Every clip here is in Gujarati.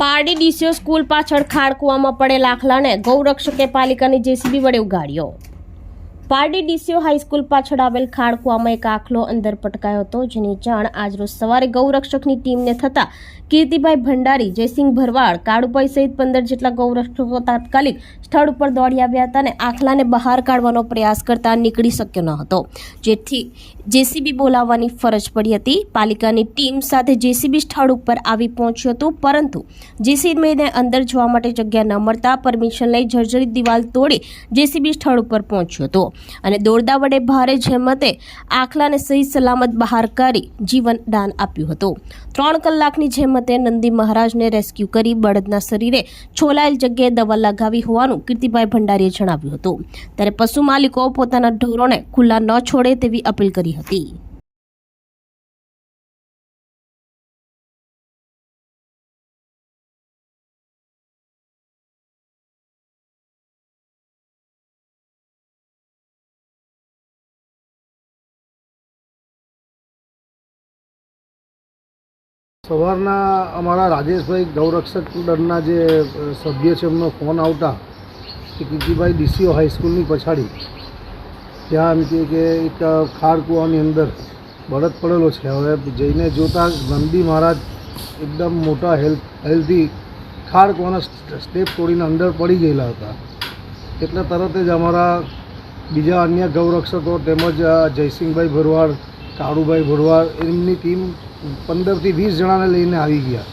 પારડી ડીસીઓ સ્કૂલ પાછળ ખાડકુવામાં પડેલ આખલાને ગૌરક્ષકે પાલિકાની જેસીબી વડે ઉગાડ્યો. પારડી ડીસીઓ હાઈસ્કૂલ પાછળ આવેલ ખાડકુવામાં એક આખલો અંદર પટકાયો હતો, જેની જાણ આજરોજ સવારે ગૌરક્ષકની ટીમને થતા કીર્તિભાઈ ભંડારી, જયસિંહ ભરવાડ, કાળુભાઈ સહિત પંદર જેટલા ગૌરક્ષકો તાત્કાલિક સ્થળ ઉપર દોડી આવ્યા હતા અને આખલાને બહાર કાઢવાનો પ્રયાસ કરતા નીકળી શક્યો ન હતો. જેથી જેસીબી બોલાવવાની ફરજ પડી હતી. પાલિકાની ટીમ સાથે જેસીબી સ્થળ ઉપર આવી પહોંચ્યું હતું, પરંતુ જેસીબીને અંદર જવા માટે જગ્યા ન મળતા પરમિશન લઈ જર્જરિત દિવાલ તોડી જેસીબી સ્થળ ઉપર પહોંચ્યું હતું. અને દોરડા વડે ભારે જહેમતે આખલાને સહી સલામત બહાર કાઢી જીવન દાન આપ્યું હતું. ત્રણ કલાકની જહેમતે નંદી મહારાજને રેસ્ક્યુ કરી બળદના શરીરે છોલાયેલ જગ્યાએ દવા લગાવી હોવાનું કીર્તિભાઈ ભંડારીએ જણાવ્યું હતું. ત્યારે પશુ માલિકો પોતાના ઢોરોને ખુલ્લા ન છોડે તેવી અપીલ કરી હતી. સવારના અમારા રાજેશભાઈ ગૌરક્ષક દળના જે સભ્ય છે, એમનો ફોન આવતા કે કીર્તિભાઈ ડીસીઓ હાઈસ્કૂલની પછાડી. ત્યાં એમ કે એક ખાડકુવાની અંદર બળદ પડેલો છે. હવે જઈને જોતા નંદી મહારાજ એકદમ મોટા હેલ્થ હેલ્ધી ખાડકુવાના સ્ટેપ તોડીને અંદર પડી ગયેલા હતા. એટલે તરત જ અમારા બીજા અન્ય ગૌરક્ષકો તેમજ જયસિંહભાઈ ભરવાડ, કાળુભાઈ ભરવાડ એમની ટીમ પંદરથી વીસ જણાને લઈને આવી ગયા.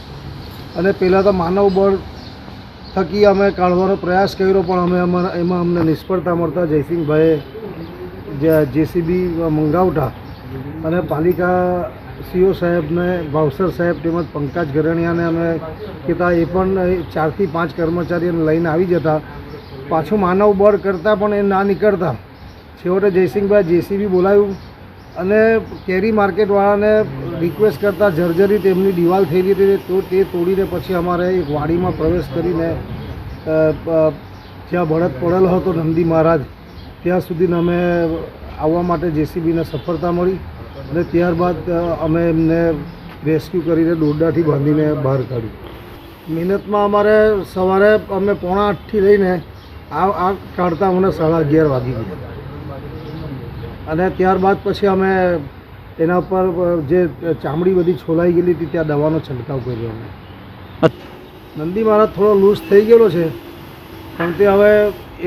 અને પહેલાં તો માનવ બળ થકી અમે કાઢવાનો પ્રયાસ કર્યો, પણ અમે અમારા એમાં અમને નિષ્ફળતા મળતા જયસિંહભાઈએ જે જેસીબી મંગાવતા અને પાલિકા સીઓ સાહેબને ભાવસર સાહેબ તેમજ પંકજ ગરણિયાને અમે કહેતા એ પણ ચારથી પાંચ કર્મચારીઓને લઈને આવી જતા. પાછું માનવ બળ કરતાં પણ એ ના નીકળતા. છેવટે જયસિંહભાઈ જેસીબી બોલાવ્યું. અને કેરી માર્કેટવાળાને રિક્વેસ્ટ કરતાં જર્જરી તેમની દિવાલ થયેલી હતી તો તે તોડીને પછી અમારે એક વાડીમાં પ્રવેશ કરીને જ્યાં બળદ પડેલો હતો નંદી મહારાજ, ત્યાં સુધીને અમે આવવા માટે જેસીબીને સફળતા મળી અને ત્યારબાદ અમે એમને રેસ્ક્યુ કરીને દોરડાથી બાંધીને બહાર કાઢ્યું. મહેનતમાં અમારે સવારે અમે પોણા આઠથી લઈને આ આ કાઢતા અમને સાડા અગિયાર વાગી ગયા. અને ત્યારબાદ પછી અમે એના ઉપર જે ચામડી બધી છોલાઈ ગયેલી હતી, ત્યાં દવાનો છંટકાવ કર્યો અમે. નંદી મહારાજ થોડો લૂઝ થઈ ગયેલો છે, પણ તે હવે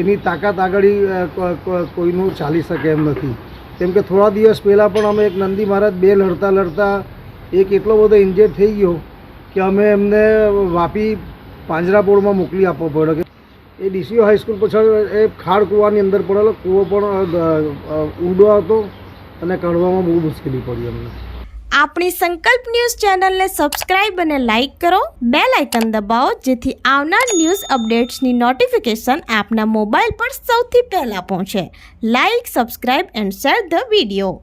એની તાકાત આગળ કોઈનું ચાલી શકે એમ નથી. કેમ કે થોડા દિવસ પહેલાં પણ અમે એક નંદી મહારાજ બે લડતા લડતા એક એટલો બધો ઇન્જેર થઈ ગયો કે અમે એમને વાપી પાંજરાપોળમાં મોકલી આપવો પડ્યો. એ ડીસીઓ હાઈસ્કૂલ પાછળ એ ખાડ કૂવાની અંદર પડેલો, કૂવો પણ ઊંડો હતો અને કાઢવામાં બહુ મુશ્કેલી પડી અમને. આપણી સંકલ્પ ન્યૂઝ ચેનલને સબસ્ક્રાઇબ અને લાઇક કરો બે લાઇકન દબાવો, જેથી આવનાર ન્યૂઝ અપડેટ્સની નોટિફિકેશન આપના મોબાઈલ પર સૌથી પહેલાં પહોંચે. Like, subscribe and share the video.